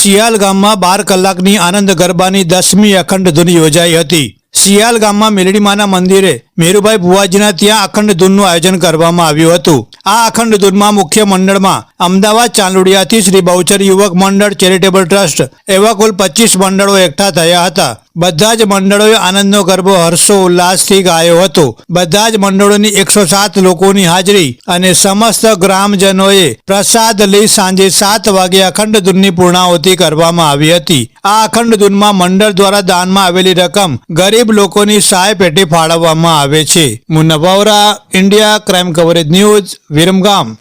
શિયાલ ગામમાં બાર કલાકની આનંદ ગરબાની દસમી અખંડ ધૂન યોજાઈ હતી. શિયાલ ગામમાં મેલડીમાના મંદિરે મેરુભાઈ ભુવાજીના ત્યાં અખંડ ધૂનનું આયોજન કરવામાં આવ્યું હતું. આ અખંડ ધૂનમાં મુખ્ય મંડળમાં અમદાવાદ ચાંદોડિયાથી શ્રી બહુચર યુવક મંડળ ચેરિટેબલ ટ્રસ્ટ એવા કુલ પચીસ મંડળો એકઠા થયા હતા. બધા જ મંડળોએ આનંદનો ગરબો, હર્ષો, ઉલ્લાસથી ગાયો હતો. બધા જ મંડળોની એકસો સાત લોકોની હાજરી અને સમસ્ત ગ્રામજનોએ પ્રસાદ લઈ સાંજે સાત વાગે અખંડ ધૂનની પૂર્ણાહુતિ કરવામાં આવી હતી. આ અખંડ ધૂનમાં મંડળ દ્વારા દાનમાં આવેલી રકમ ગરીબ લોકોની સહાય પેટે ફાળવવામાં આવે છે. Munna India, crime coverage news, Viramgam.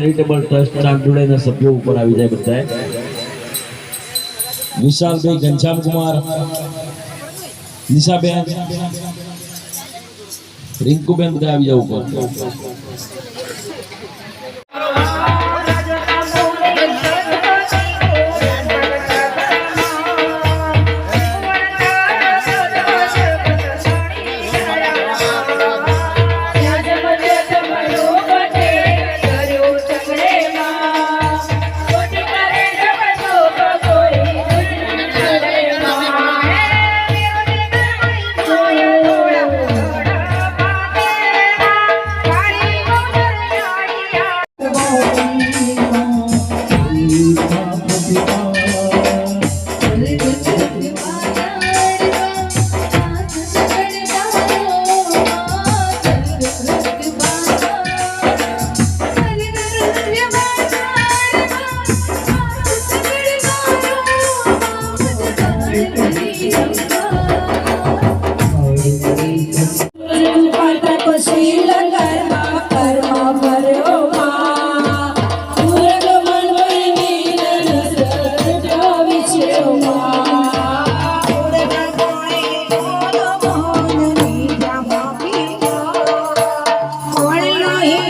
Charitable trust ચાંદોડાના સભ્યો ઉપર આવી જાય બધા વિશાલભાઈ ઘનશ્યામકુમાર, નિશાબેન, રિંકુબેન બધા આવી જાવ ઉપર.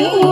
you.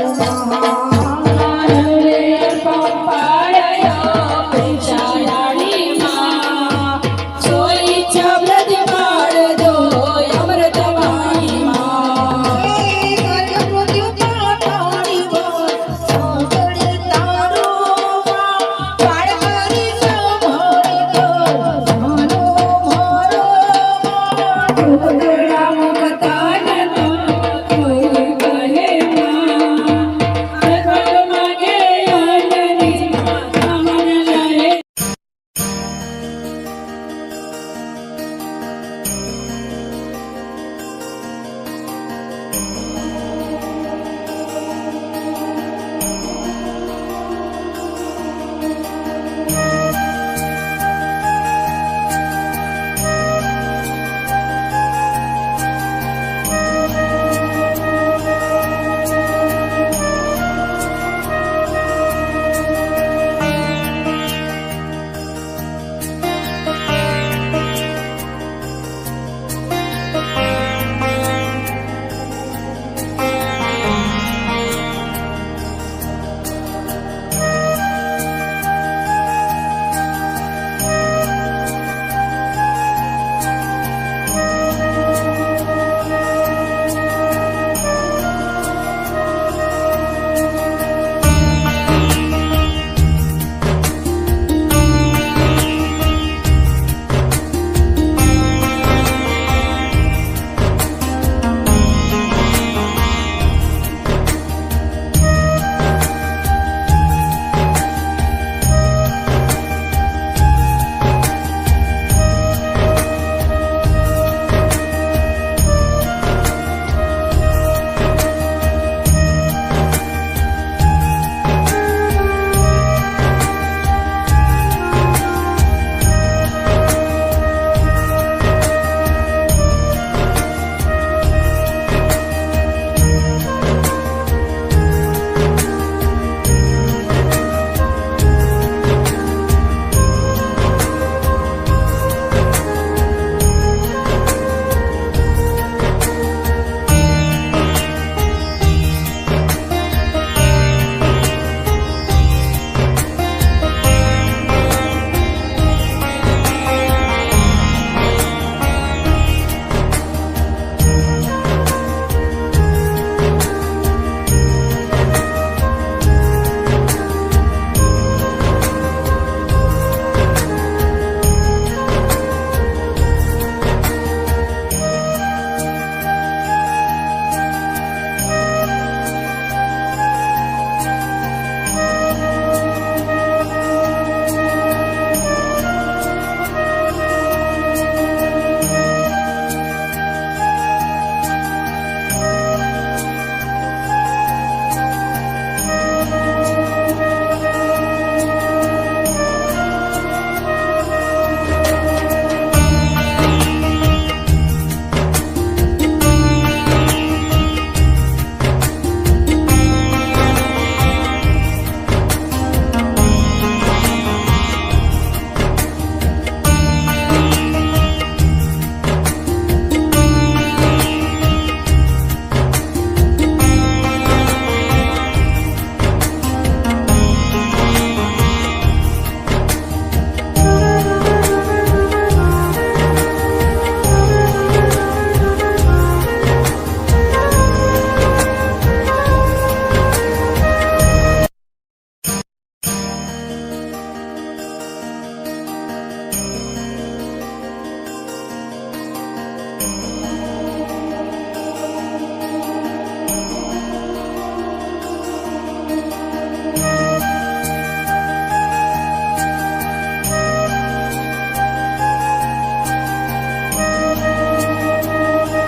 Oh,